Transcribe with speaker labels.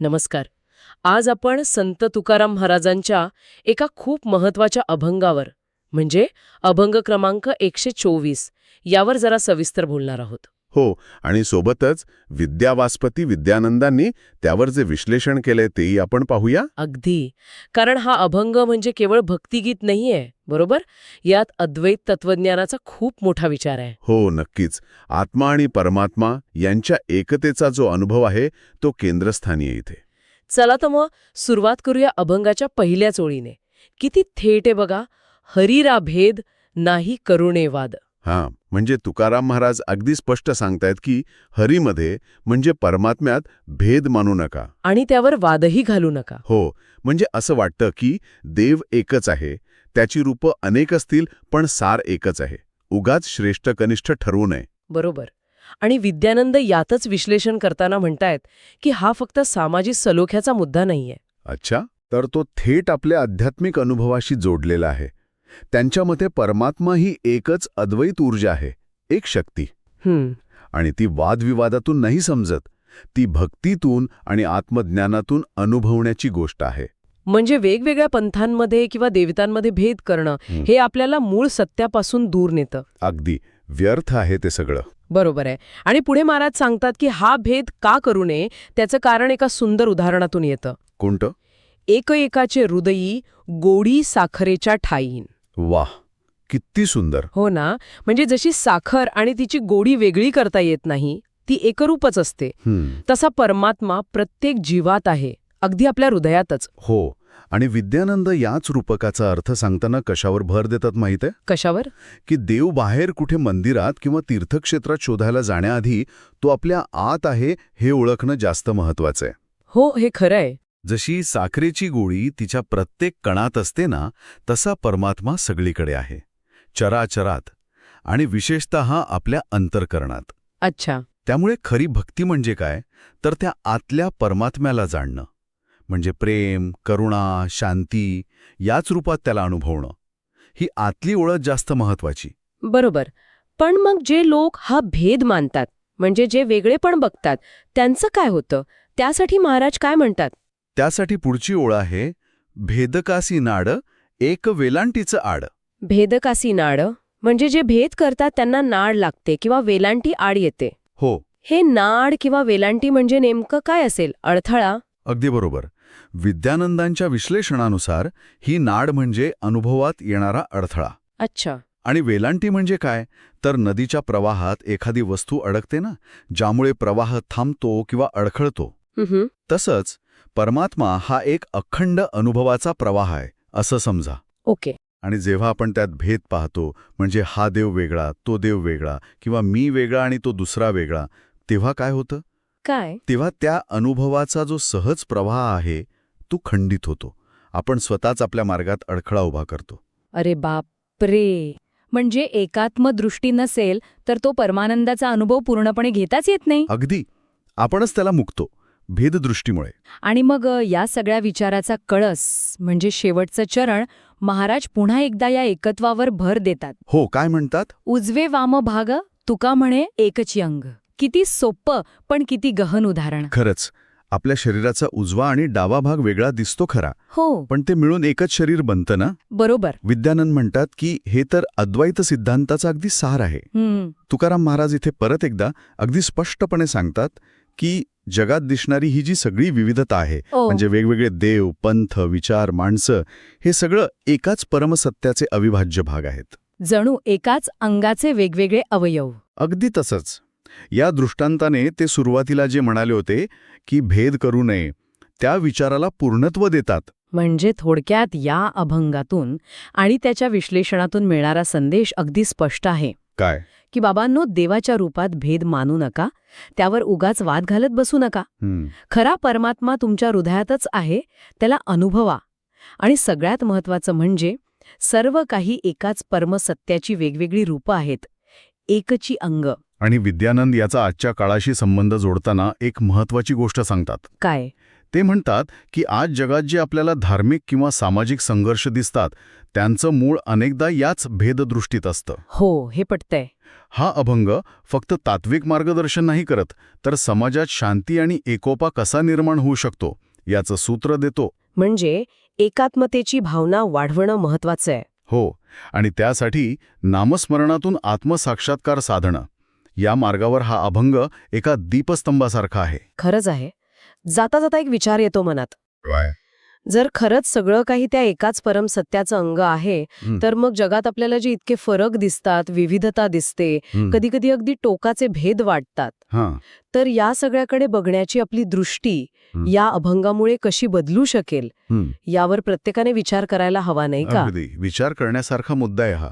Speaker 1: नमस्कार. आज आपण संत तुकाराम महाराजांच्या एका खूप महत्त्वाच्या अभंगावर म्हणजे अभंग क्रमांक एकशे चोवीस यावर जरा सविस्तर बोलणार आहोत.
Speaker 2: हो आणि सोबतच विद्यावास्पती विद्यानंदांनी त्यावर जे विश्लेषण केले तेही आपण पाहूया.
Speaker 1: अगदी. कारण हा अभंग म्हणजे केवळ भक्तिगीत नाहीये बरोबर? यात अद्वैत तत्वज्ञानाचा खूप मोठा विचार आहे.
Speaker 2: हो नक्कीच. आत्मा आणि परमात्मा यांच्या एकतेचा जो अनुभव आहे तो केंद्रस्थानी आहे इथे.
Speaker 1: चला तर मग सुरुवात करूया अभंगाच्या पहिल्याच ओळीने. किती थेट आहे बघा. हरीरा भेद नाही करुणे वाद.
Speaker 2: हां म्हणजे तुकाराम महाराज अगदी स्पष्ट सांगतायत की हरीमध्ये म्हणजे परमात्म्यात भेद मानू नका.
Speaker 1: आणि त्यावर वादही घालू नका.
Speaker 2: हो म्हणजे असं वाटतं की देव एकच आहे त्याची रूपं अनेक असतील पण सार एकच आहे. उगाच श्रेष्ठ कनिष्ठ ठरवू नये.
Speaker 1: बरोबर. आणि विद्यानंद यातच विश्लेषण करताना म्हणतायत की हा फक्त सामाजिक सलोख्याचा मुद्दा नाहीये.
Speaker 2: अच्छा. तर तो थेट आपल्या आध्यात्मिक अनुभवाशी जोडलेला आहे. त्यांच्या मते परमात्मा ही एकच अद्वैत ऊर्जा आहे एक शक्ती. आणि ती वादविवादातून नाही समजत ती भक्तीतून आणि आत्मज्ञानातून अनुभवण्याची गोष्ट आहे.
Speaker 1: म्हणजे वेगवेगळ्या पंथांमध्ये किंवा देवतांमध्ये भेद करणं
Speaker 2: हं.
Speaker 1: आपल्याला मूळ सत्यापासून दूर नेतं.
Speaker 2: अगदी. व्यर्थ आहे ते सगळं.
Speaker 1: बरोबर आहे. आणि पुढे महाराज सांगतात की हा भेद का करू नये त्याचं कारण एका सुंदर उदाहरणातून येतं.
Speaker 2: कोणतं?
Speaker 1: एक एकाचे हृदयी गोडी साखरेच्या ठाईन
Speaker 2: वाह. किती सुंदर.
Speaker 1: हो ना? म्हणजे जशी साखर आणि तिची गोडी वेगळी करता येत नाही ती एकरूपच असते. तसा परमात्मा प्रत्येक जीवात आहे. अगदी आपल्या हृदयातच.
Speaker 2: हो. आणि विद्यानंद याच रूपकाचा अर्थ सांगताना कशावर भर देतात माहीत आहे
Speaker 1: कशावर?
Speaker 2: की देव बाहेर कुठे मंदिरात किंवा तीर्थक्षेत्रात शोधायला जाण्याआधी तो आपल्या आत आहे हे ओळखणं जास्त महत्वाचं आहे
Speaker 1: हो हे खरं आहे
Speaker 2: जशी साखरेची गोळी तिच्या प्रत्येक कणात असते ना तसा परमात्मा सगळीकडे आहे. चराचरात. आणि विशेषत आपल्या अंतर्करणात.
Speaker 1: अच्छा.
Speaker 2: त्यामुळे खरी भक्ती म्हणजे काय? तर त्या आतल्या परमात्म्याला जाणणं. म्हणजे प्रेम करुणा शांती याच रूपात त्याला अनुभवणं. ही आतली ओळख जास्त महत्वाची
Speaker 1: बरोबर. पण मग जे लोक हा भेद मानतात म्हणजे जे वेगळेपण बघतात त्यांचं काय होतं? त्यासाठी महाराज काय म्हणतात?
Speaker 2: त्यासाठी पुढची ओळ आहे भेदकासी नाड एक वेलांटीचं आड.
Speaker 1: भेदकासी नाड? म्हणजे जे भेद करतात त्यांना नाड लागते किंवा वेलांटी आड येते.
Speaker 2: हो.
Speaker 1: हे नाड किंवा वेलांटी म्हणजे नेमकं काय असेल? अडथळा?
Speaker 2: अगदी बरोबर. विद्यानंदांच्या विश्लेषणानुसार ही नाड म्हणजे अनुभवात येणारा अडथळा.
Speaker 1: अच्छा.
Speaker 2: आणि वेलांटी म्हणजे काय? तर नदीच्या प्रवाहात एखादी वस्तू अडकते ना ज्यामुळे प्रवाह थांबतो किंवा अडखळतो. तसंच परमात्मा हा एक अखंड अनुभवाचा प्रवाह आहे असं समजा.
Speaker 1: ओके.
Speaker 2: आणि जेव्हा आपण त्यात भेद पाहतो म्हणजे हा देव वेगळा तो देव वेगळा किंवा मी वेगळा आणि तो दुसरा वेगळा तेव्हा काय होतं?
Speaker 1: काय?
Speaker 2: तेव्हा त्या अनुभवाचा जो सहज प्रवाह आहे तो खंडित होतो. आपण स्वतःच आपल्या मार्गात अडखळा उभा करतो.
Speaker 1: अरे बापरे!
Speaker 3: म्हणजे एकात्म दृष्टी नसेल तर तो परमानंदाचा अनुभव पूर्णपणे घेताच येत नाही?
Speaker 2: अगदी. आपणच त्याला मुकतो भेददृष्टीमुळे.
Speaker 3: आणि मग या सगळ्या विचाराचा कळस म्हणजे शेवटचं चरण महाराज पुन्हा एकदा या एकत्वावर भर देतात.
Speaker 2: हो काय म्हणतात?
Speaker 3: उजवे वाम भाग तुका म्हणे एकची अंग किती सोप्पं पण किती गहन उदाहरण.
Speaker 2: खरंच आपल्या शरीराचा उजवा आणि डावा भाग वेगळा दिसतो खरा.
Speaker 3: हो.
Speaker 2: पण ते मिळून एकच शरीर बनतं ना?
Speaker 3: बरोबर.
Speaker 2: विद्यानंद म्हणतात की हे तर अद्वैत सिद्धांताचा अगदी सार आहे.
Speaker 3: हम्म.
Speaker 2: तुकाराम महाराज इथे परत एकदा अगदी स्पष्टपणे सांगतात की जगात दिसणारी ही जी सगळी विविधता आहे
Speaker 3: ओ,
Speaker 2: म्हणजे वेगवेगळे देव पंथ विचार माणसं हे सगळं एकाच परमसत्याचे अविभाज्य भाग आहेत.
Speaker 3: जणू एकाच अंगाचे वेगवेगळे अवयव.
Speaker 2: अगदी तसंच. या दृष्टांताने ते सुरुवातीला जे म्हणाले होते की भेद करू नये त्या विचाराला पूर्णत्व देतात.
Speaker 1: म्हणजे थोडक्यात या अभंगातून आणि त्याच्या विश्लेषणातून मिळणारा संदेश अगदी स्पष्ट आहे.
Speaker 2: काय?
Speaker 1: की बाबांनो देवाच्या रूपात भेद मानू नका त्यावर उगाच वाद घालत बसू नका. खरा परमात्मा तुमच्या हृदयातच आहे त्याला अनुभवा. आणि सगळ्यात महत्वाचं म्हणजे सर्व काही एकाच परमसत्याची वेगवेगळी रूपं आहेत एकची अंग.
Speaker 2: आणि विद्यानंद याचा आजच्या काळाशी संबंध जोडताना एक महत्वाची गोष्ट सांगतात.
Speaker 1: काय?
Speaker 2: ते म्हणतात की आज जगात जे आपल्याला धार्मिक किंवा सामाजिक संघर्ष दिसतात त्यांचं मूळ अनेकदा याच भेददृष्टीत असतं.
Speaker 1: हो हे पटतंय.
Speaker 2: हा अभंग फक्त तात्विक मार्गदर्शन नाही करत तर समाजात शांती आणि एकोपा कसा निर्माण होऊ शकतो याचं सूत्र देतो.
Speaker 1: म्हणजे एकात्मतेची भावना वाढवणं महत्वाचं आहे.
Speaker 2: हो आणि त्यासाठी नामस्मरणातून आत्मसाक्षात्कार साधणं. या मार्गावर हा अभंग एका दीपस्तंभासारखा आहे.
Speaker 1: खरंच आहे. जाता जाता एक विचार येतो मनात. जर खरंच सगळं काही त्या एकाच परम सत्याचं अंग आहे. तर मग जगात आपल्याला जे इतके फरक दिसतात विविधता दिसते. कधी कधी अगदी टोकाचे भेद वाटतात.
Speaker 2: हां.
Speaker 1: तर या सगळ्याकडे बघण्याची आपली दृष्टी. या अभंगामुळे कशी बदलू शकेल. यावर प्रत्येकाने विचार करायला हवा नाही का?
Speaker 2: विचार करण्यासारखा मुद्दा आहे हा.